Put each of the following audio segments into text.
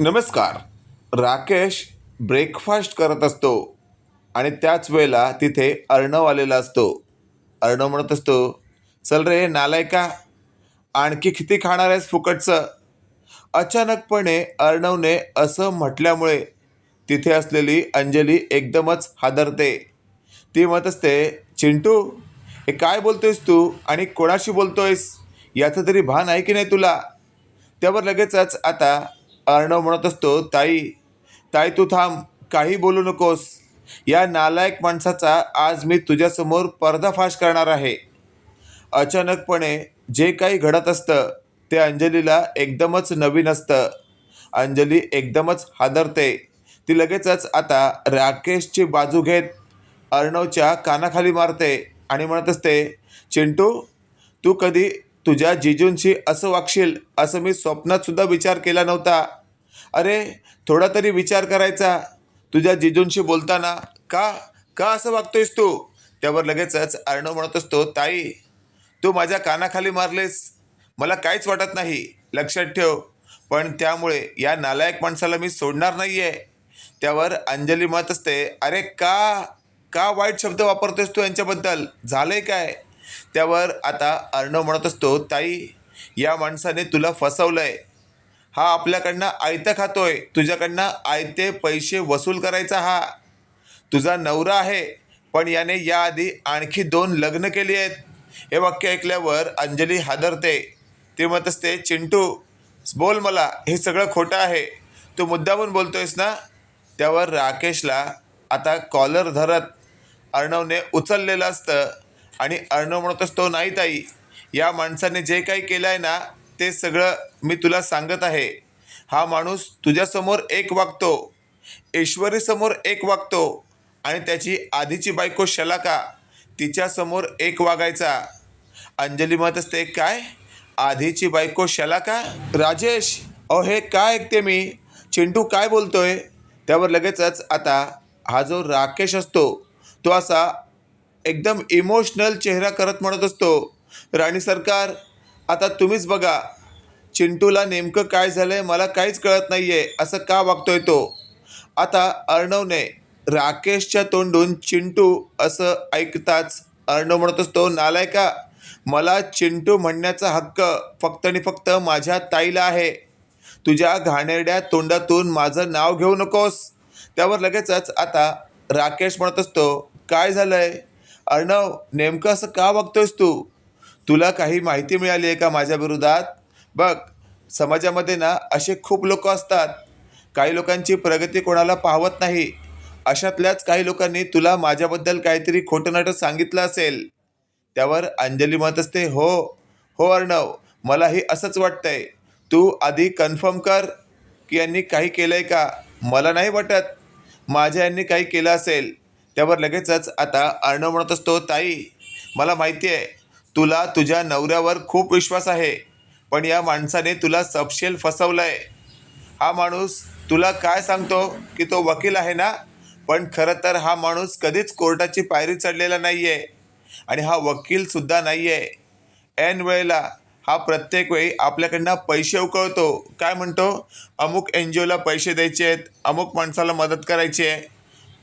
नमस्कार. राकेश ब्रेकफास्ट करत असतो आणि त्याच वेळेला तिथे अर्णव आलेला असतो. अर्णव म्हणत असतो चल रे नालायका आणखी किती खाणार आहेस फुकटचं? अचानकपणे अर्णवने असं म्हटल्यामुळे तिथे असलेली अंजली एकदमच हादरते. ती म्हणत असते चिंटू हे काय बोलतोयस तू आणि कोणाशी बोलतोयस? याचं तरी भान आहे की नाही तुला? त्यावर लगेचच आता अर्णव म्हणत असतो ताई ताई तू थांब काही बोलू नकोस. या नालायक माणसाचा आज मी तुझ्यासमोर पर्दाफाश करणार आहे. अचानकपणे जे काही घडत असतं ते अंजलीला एकदमच नवीन असतं. अंजली एकदमच हादरते. ती लगेचच आता राकेशची बाजू घेत अर्णवच्या कानाखाली मारते आणि म्हणत असते चिंटू तू कधी तुझ्या जिजूंशी असं वागशील असं मी स्वप्नातसुद्धा विचार केला नव्हता. अरे थोडा तरी विचार करायचा. तुझ्या जिजूंशी बोलताना का का असं वागतोयस तू? त्यावर लगेचच अर्णव म्हणत असतो ताई तू माझ्या कानाखाली मारलेस. मला काहीच वाटत नाही. लक्षात ठेव. पण त्यामुळे या नालायक माणसाला मी सोडणार नाही आहे त्यावर अंजली म्हणत असते अरे का का वाईट शब्द वापरतोस तू यांच्याबद्दल? झालंय काय? त्यावर आता अर्णव म्हणत असतो ताई या माणसाने तुला फसवलंय. हा आपल्याकडनं आयतं खातोय. तुझ्याकडनं आयते पैसे वसूल करायचा हा. तुझा नवरा आहे पण याने याआधी आणखी दोन लग्न केली आहेत. हे वाक्य ऐकल्यावर अंजली हादरते. ती म्हणत असते चिंटू बोल मला हे सगळं खोटं आहे. तू मुद्दामून बोलतोयस ना? त्यावर राकेशला आता कॉलर धरत अर्णवने उचललेलं असतं. आणि अर्णव म्हणत असतो नाही ताई. या माणसाने जे काही केलं आहे ना ते सगळं मी तुला सांगत आहे. हा माणूस तुझ्यासमोर एक वागतो. ईश्वरीसमोर एक वागतो. आणि त्याची आधीची बायको शलाका तिच्यासमोर एक वागायचा. अंजली म्हणत असते काय? आधीची बायको शलाका? राजेश अहो हे काय ऐकते मी? चिंटू काय बोलतोय? त्यावर लगेचच आता हा जो राकेश असतो तो असा एकदम इमोशनल चेहरा करत म्हणत असतो. राणी सरकार आता तुम्हीच बघा चिंटूला नेमकं काय झालं आहे मला काहीच कळत नाही आहे असं का वागतोय तो? आता अर्णवने राकेशच्या तोंडून चिंटू असं ऐकताच अर्णव म्हणत असतो नालायका मला चिंटू म्हणण्याचा हक्क फक्त आणि फक्त माझ्या ताईला आहे. तुझ्या घाणेरड्या तोंडातून माझं नाव घेऊ नकोस. त्यावर लगेचच आता राकेश म्हणत असतो काय झालं आहे अर्णव नेमकं असं का बघतोयस तू? तुला काही माहिती मिळाली आहे का माझ्या विरोधात? बघ समाजामध्ये ना असे खूप लोक असतात. काही लोकांची प्रगती कोणाला पाहवत नाही. अशातल्याच काही लोकांनी तुला माझ्याबद्दल काहीतरी खोटं नाटक सांगितलं असेल. त्यावर अंजली म्हणत असते हो हो अर्णव मलाही असंच वाटतंय. तू आधी कन्फर्म कर की यांनी काही केलं आहे का? मला नाही वाटत. माझ्या यांनी काही केलं असेल. त्यावर लगेचच आता अर्णव म्हणत असतो ताई मला माहिती आहे तुला तुझ्या नवऱ्यावर खूप विश्वास आहे पण या माणसाने तुला सपशेल फसवलं आहे हा माणूस तुला काय सांगतो की तो वकील आहे ना? पण खरं तर हा माणूस कधीच कोर्टाची पायरी चढलेला नाही आहे आणि हा वकीलसुद्धा नाही आहे ऐन वेळेला हा प्रत्येक वेळी आपल्याकडनं पैसे उकळतो. काय म्हणतो? अमुक एन जी ओला पैसे द्यायचे आहेत अमुक माणसाला मदत करायची आहे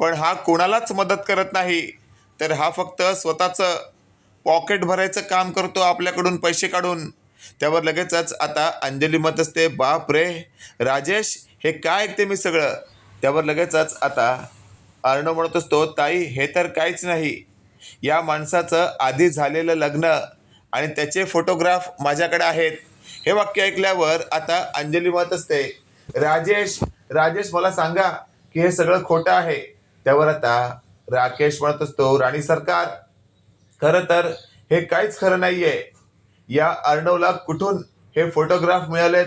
पण हा कोणालाच मदत करत नाही. तर हा फक्त स्वतःचं पॉकेट भरायचं काम करतो आपल्याकडून पैसे काढून. त्यावर लगेचच आता अंजली मत असते बाप रे! राजेश हे काय ऐकते मी सगळं? त्यावर लगेचच आता अर्णव म्हणत असतो ताई हे तर काहीच नाही. या माणसाचं आधी झालेलं लग्न आणि त्याचे फोटोग्राफ माझ्याकडे आहेत. हे वाक्य ऐकल्यावर आता अंजली म्हणत असते राजेश राजेश मला सांगा की हे सगळं खोटं आहे. त्यावर आता राकेश म्हणत असतो राणी सरकार खरं तर हे काहीच खरं नाही आहे या अर्णवला कुठून हे फोटोग्राफ मिळालेत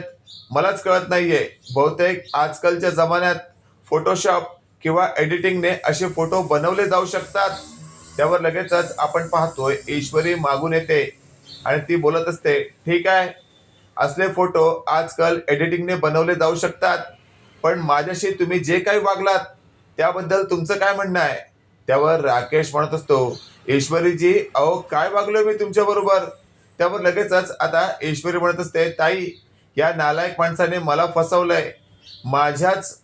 मलाच कळत नाही आहे बहुतेक आजकालच्या जमान्यात फोटोशॉप किंवा एडिटिंगने असे फोटो बनवले जाऊ शकतात. त्यावर लगेचच आपण पाहतोय ईश्वरी मागून येते. आणि ती बोलत असते ठीक आहे असले फोटो आजकाल एडिटिंगने बनवले जाऊ शकतात पण माझ्याशी तुम्ही जे काही वागलात त्याबद्दल तुमचं काय म्हणणं आहे? त्यावर राकेश म्हणत असतो ईश्वरीजी अहो काय वागलोय मी तुमच्या बरोबर? त्यावर लगेचच आता ईश्वरी म्हणत असते ताई या नालायक माणसाने मला फसवलंय. माझ्याच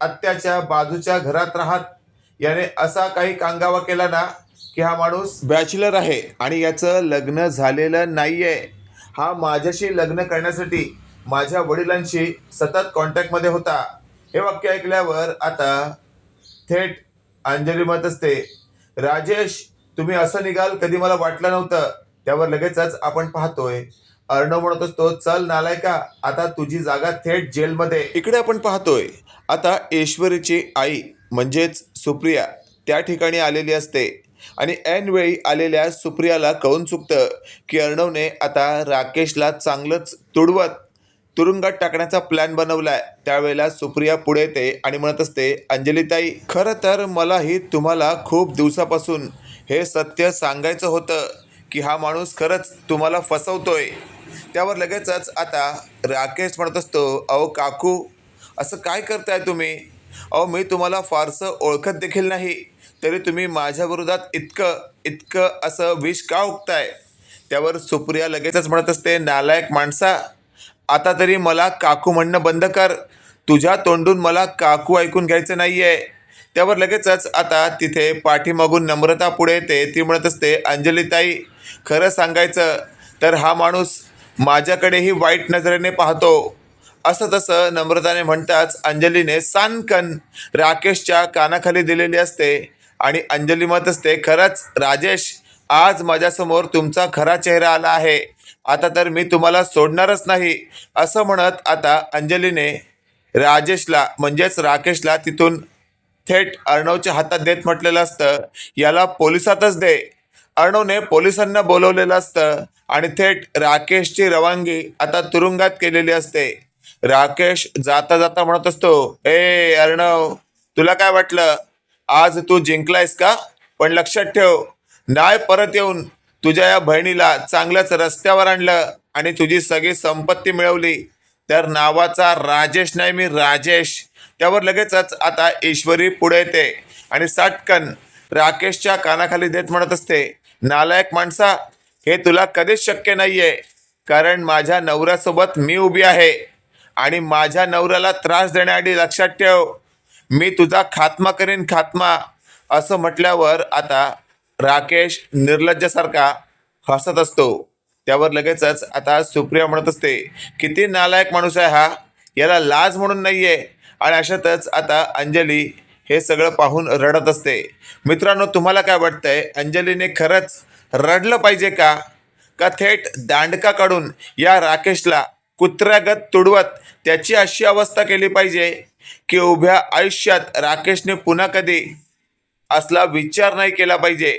आत्याच्या बाजूच्या घरात राहत. याने असा काही कांगावा केला ना की हा माणूस बॅचलर आहे आणि याचं लग्न झालेलं नाहीये. हा माझ्याशी लग्न करण्यासाठी माझ्या वडिलांशी सतत कॉन्टॅक्टमध्ये होता. हे वाक्य ऐकल्यावर आता थेट अंजली मत असते. राजेश तुम्ही असं निघाल कधी मला वाटलं नव्हतं. त्यावर लगेचच आपण पाहतोय. अर्णव म्हणत असतो चल नालायका आता तुझी जागा थेट जेलमध्ये. इकडे आपण पाहतोय आता ऐश्वरीची आई म्हणजेच सुप्रिया त्या ठिकाणी आलेली असते. आणि ऐन वेळी आलेल्या सुप्रियाला कळून चुकतं की अर्णवने आता राकेशला चांगलंच तुडवत तुरुंगात टाकण्याचा प्लॅन बनवलाय. त्यावेळेला सुप्रिया पुढे येते आणि म्हणत असते अंजलीताई खरं तर मलाही तुम्हाला खूप दिवसापासून हे सत्य सांगायचं होतं की हा माणूस खरंच तुम्हाला फसवतोय. त्यावर लगेचच आता राकेश म्हणत असतो अहो काकू असं काय करताय तुम्ही? अहो मी तुम्हाला फारसं ओळखत देखील नाही. तरी तुम्ही माझ्या विरोधात इतकं इतकं असं विष का उगताय? त्यावर सुप्रिया लगेचच म्हणत असते नालायक माणसा आता तरी मला काकू म्हणणं बंद कर. तुझ्या तोंडून मला काकू ऐकून घ्यायचं नाही आहे त्यावर लगेचच आता तिथे पाठीमागून नम्रता पुढे येते. ती म्हणत असते अंजलीताई खरं सांगायचं तर हा माणूस माझ्याकडेही वाईट नजरेने पाहतो. असं तसं नम्रताने म्हणताच अंजलीने सानकन राकेशच्या कानाखाली दिलेली असते आणि अंजली मत असते खरंच राजेश आज माझ्यासमोर तुमचा खरा चेहरा आला आहे. आता तर मी तुम्हाला सोडणारच नाही. असं म्हणत आता अंजलीने राजेशला म्हणजेच राकेशला तिथून थेट अर्णवच्या हातात देत म्हटलेलं असतं. याला पोलिसातच दे. अर्णवने पोलिसांना बोलवलेलं असतं आणि थेट राकेशची रवानगी आता तुरुंगात केलेली असते. राकेश जाता जाता म्हणत असतो ए अर्णव तुला काय वाटलं? आज तू जिंकलायस का? पण लक्षात ठेव नाही परत येऊन तुझ्या या बहिणीला चांगल्याच रस्त्यावर आणलं आणि तुझी सगळी संपत्ती मिळवली. तर नावाचा राजेश नाही मी राजेश. त्यावर लगेचच आता ईश्वरी पुढे येते आणि साटकन राकेशच्या कानाखाली देत म्हणत असते नालायक माणसा हे तुला कधीच शक्य नाहीये. कारण माझ्या नवऱ्यासोबत मी उभी आहे आणि माझ्या नवऱ्याला त्रास देण्याआधी लक्षात ठेव. मी तुझा खात्मा करीन खात्मा. असं म्हटल्यावर आता राकेश निर्लज्जासारखा हसत असतो. त्यावर लगेचच आता सुप्रिया म्हणत असते किती नालायक माणूस आहे हा. याला लाज म्हणून नाही आहे आणि अशातच आता अंजली हे सगळं पाहून रडत असते. मित्रांनो तुम्हाला काय वाटतंय? अंजलीने खरंच रडलं पाहिजे का? का थेट दांडका काढून या राकेशला कुत्र्यागत तुडवत त्याची अशी अवस्था केली पाहिजे की उभ्या आयुष्यात राकेशने पुन्हा कधी असला विचार नाही केला पाहिजे?